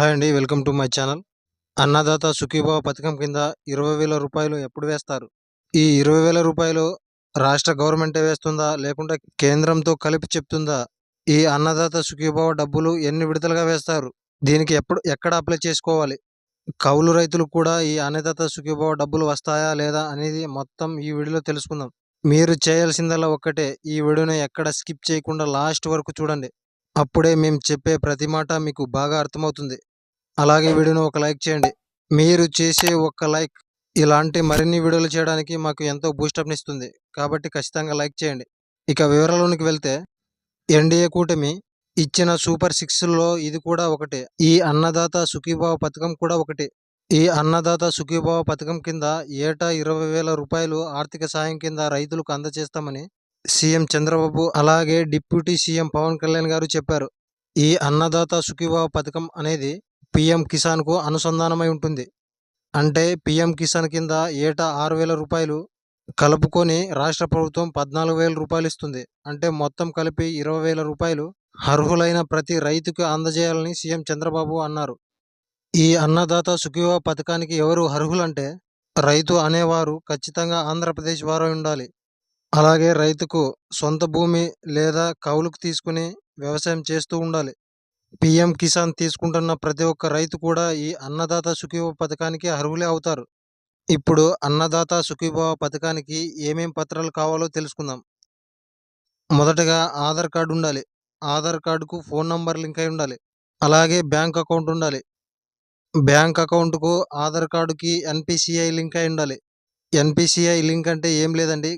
Hi అండి welcome to my channel. Annadata Sukhibhava పథకం కింద ఇరవై వేల రూపాయలు ఎప్పుడు వేస్తారు? ఈ ఇరవై వేల రూపాయలు రాష్ట్ర గవర్నమెంటే వేస్తుందా? లేకుంటే కేంద్రంతో కలిపి చెప్తుందా? ఈ అన్నదాత సుఖీభావ డబ్బులు ఎన్ని విడతలుగా వేస్తారు? దీనికి ఎప్పుడు ఎక్కడ అప్లై చేసుకోవాలి? కౌలు రైతులు కూడా ఈ అన్నదాత సుఖీభావ డబ్బులు వస్తాయా లేదా అనేది మొత్తం ఈ వీడియోలో తెలుసుకుందాం. మీరు చేయాల్సిందల్లా ఒక్కటే ఈ వీడియోని ఎక్కడ స్కిప్ చేయకుండా లాస్ట్ వరకు చూడండి. అప్పుడే మేము చెప్పే ప్రతి మాట మీకు బాగా అర్థమవుతుంది. అలాగే వీడియోను ఒక లైక్ చేయండి. మీరు చేసే ఒక లైక్ ఇలాంటి మరిన్ని వీడియోలు చేయడానికి మాకు ఎంతో బూస్టప్ని ఇస్తుంది. కాబట్టి ఖచ్చితంగా లైక్ చేయండి. ఇక వివరాల్లోనికి వెళ్తే ఎన్డీఏ కూటమి ఇచ్చిన సూపర్ సిక్స్లో ఇది కూడా ఒకటి. ఈ అన్నదాత సుఖీభావ పథకం కూడా ఒకటి. ఈ అన్నదాత సుఖీభావ పథకం కింద ఏటా ఇరవై వేల రూపాయలు ఆర్థిక సాయం కింద రైతులకు అందజేస్తామని సీఎం చంద్రబాబు అలాగే డిప్యూటీ సీఎం పవన్ కళ్యాణ్ గారు చెప్పారు. ఈ అన్నదాత సుఖీభావ పథకం అనేది పిఎం కిసాన్కు అనుసంధానమై ఉంటుంది. అంటే పిఎం కిసాన్ కింద ఏటా ఆరు వేల రూపాయలు కలుపుకొని రాష్ట్ర ప్రభుత్వం పద్నాలుగు వేల రూపాయలు ఇస్తుంది. అంటే మొత్తం కలిపి ఇరవై వేల రూపాయలు అర్హులైన ప్రతి రైతుకు అందజేయాలని సీఎం చంద్రబాబు అన్నారు. ఈ అన్నదాత సుఖీవ పథకానికి ఎవరు అర్హులంటే రైతు అనేవారు ఖచ్చితంగా ఆంధ్రప్రదేశ్ వారై ఉండాలి. అలాగే రైతుకు సొంత భూమి లేదా కౌలుకు తీసుకుని వ్యవసాయం చేస్తూ ఉండాలి. పిఎం కిసాన్ తీసుకుంటున్న ప్రతి ఒక్క రైతు కూడా ఈ అన్నదాత సుఖీభావ పథకానికి అర్హులే అవుతారు. ఇప్పుడు అన్నదాత సుఖీభావ పథకానికి ఏమేం పత్రాలు కావాలో తెలుసుకుందాం. మొదటగా ఆధార్ కార్డు ఉండాలి. ఆధార్ కార్డుకు ఫోన్ నంబర్ లింక్ అయి ఉండాలి. అలాగే బ్యాంక్ అకౌంట్ ఉండాలి. బ్యాంక్ అకౌంట్కు ఆధార్ కార్డుకి ఎన్పిసిఐ లింక్ అయి ఉండాలి. ఎన్పిసిఐ లింక్ అంటే ఏం లేదండి.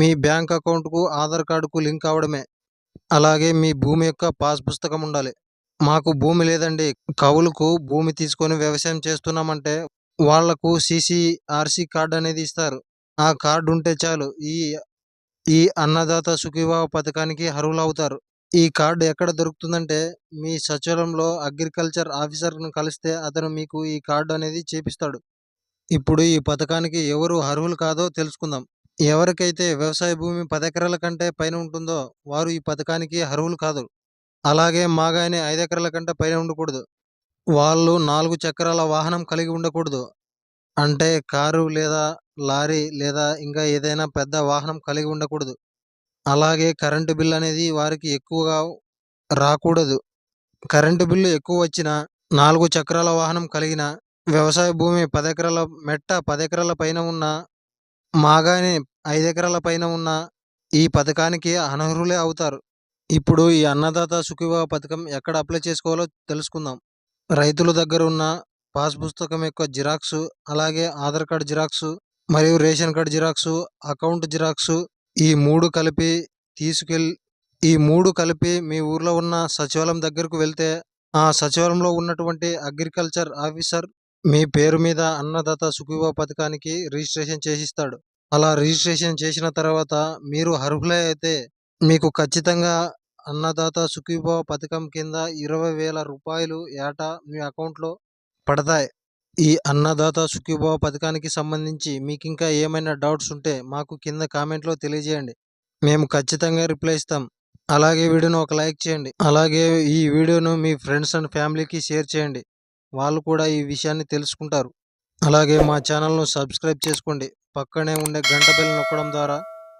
మీ బ్యాంక్ అకౌంట్కు ఆధార్ కార్డుకు లింక్ అవడమే అలాగే మీ భూమి యొక్క పాస్ పుస్తకం ఉండాలి. మాకు భూమి లేదండి. కవులకు భూమి తీసుకొని వ్యవసాయం చేస్తున్నామంటే వాళ్ళకు సిసిఆర్సి కార్డు అనేది ఇస్తారు. ఆ కార్డు ఉంటే చాలు ఈ ఈ అన్నదాత సుఖీభావ పథకానికి అర్హులు అవుతారు ఈ కార్డు ఎక్కడ దొరుకుతుందంటే మీ సచివాలయంలో అగ్రికల్చర్ ఆఫీసర్ను కలిస్తే అతను మీకు ఈ కార్డు అనేది చేపిస్తాడు. ఇప్పుడు ఈ పథకానికి ఎవరు అర్హులు కాదో తెలుసుకుందాం. ఎవరికైతే వ్యవసాయ భూమి పది ఎకరాల కంటే పైన ఉంటుందో వారు ఈ పథకానికి అర్హులు కాదు. అలాగే మాగాని ఐదు ఎకరాల కంటే పైన ఉండకూడదు. వాళ్ళు నాలుగు చక్రాల వాహనం కలిగి ఉండకూడదు. అంటే కారు లేదా లారీ లేదా ఇంకా ఏదైనా పెద్ద వాహనం కలిగి ఉండకూడదు. అలాగే కరెంటు బిల్ అనేది వారికి ఎక్కువగా రాకూడదు. కరెంటు బిల్లు ఎక్కువ వచ్చిన నాలుగు చక్రాల వాహనం కలిగిన వ్యవసాయ భూమి పది ఎకరాల మెట్ట పది ఎకరాల పైన ఉన్న మాగాని ఐదు ఎకరాల పైన ఉన్న ఈ పథకానికి అనర్హులే అవుతారు. ఇప్పుడు ఈ అన్నదాత సుఖీభావ పథకం ఎక్కడ అప్లై చేసుకోవాలో తెలుసుకుందాం. రైతుల దగ్గర ఉన్న పాస్ పుస్తకం యొక్క జిరాక్స్ అలాగే ఆధార్ కార్డు జిరాక్స్ మరియు ration card xerox account xerox ఈ మూడు కలిపి తీసుకెళ్ళి ఈ మూడు కలిపి మీ ఊర్లో ఉన్న సచివాలయం దగ్గరకు వెళ్తే ఆ సచివాలయంలో ఉన్నటువంటి అగ్రికల్చర్ ఆఫీసర్ మీ పేరు మీద అన్నదాత సుఖీభావ పథకానికి రిజిస్ట్రేషన్ చేసిస్తాడు. అలా రిజిస్ట్రేషన్ చేసిన తర్వాత మీరు అర్హులే అయితే మీకు ఖచ్చితంగా అన్నదాత సుఖీభవ పథకం కింద ఇరవై వేల రూపాయలు ఏటా మీ అకౌంట్లో పడతాయి? ఈ అన్నదాత సుఖీభవ పథకానికి సంబంధించి మీకు ఇంకా ఏమైనా డౌట్స్ ఉంటే మాకు కింద కామెంట్లో తెలియజేయండి. మేము ఖచ్చితంగా రిప్లై ఇస్తాం. అలాగే వీడియోను ఒక లైక్ చేయండి. అలాగే ఈ వీడియోను మీ ఫ్రెండ్స్ అండ్ ఫ్యామిలీకి షేర్ చేయండి. వాళ్ళు కూడా ఈ విషయాన్ని తెలుసుకుంటారు. అలాగే మా ఛానల్ను సబ్స్క్రైబ్ చేసుకోండి. పక్కనే ఉండే గంట బెల్ నొక్కడం ద్వారా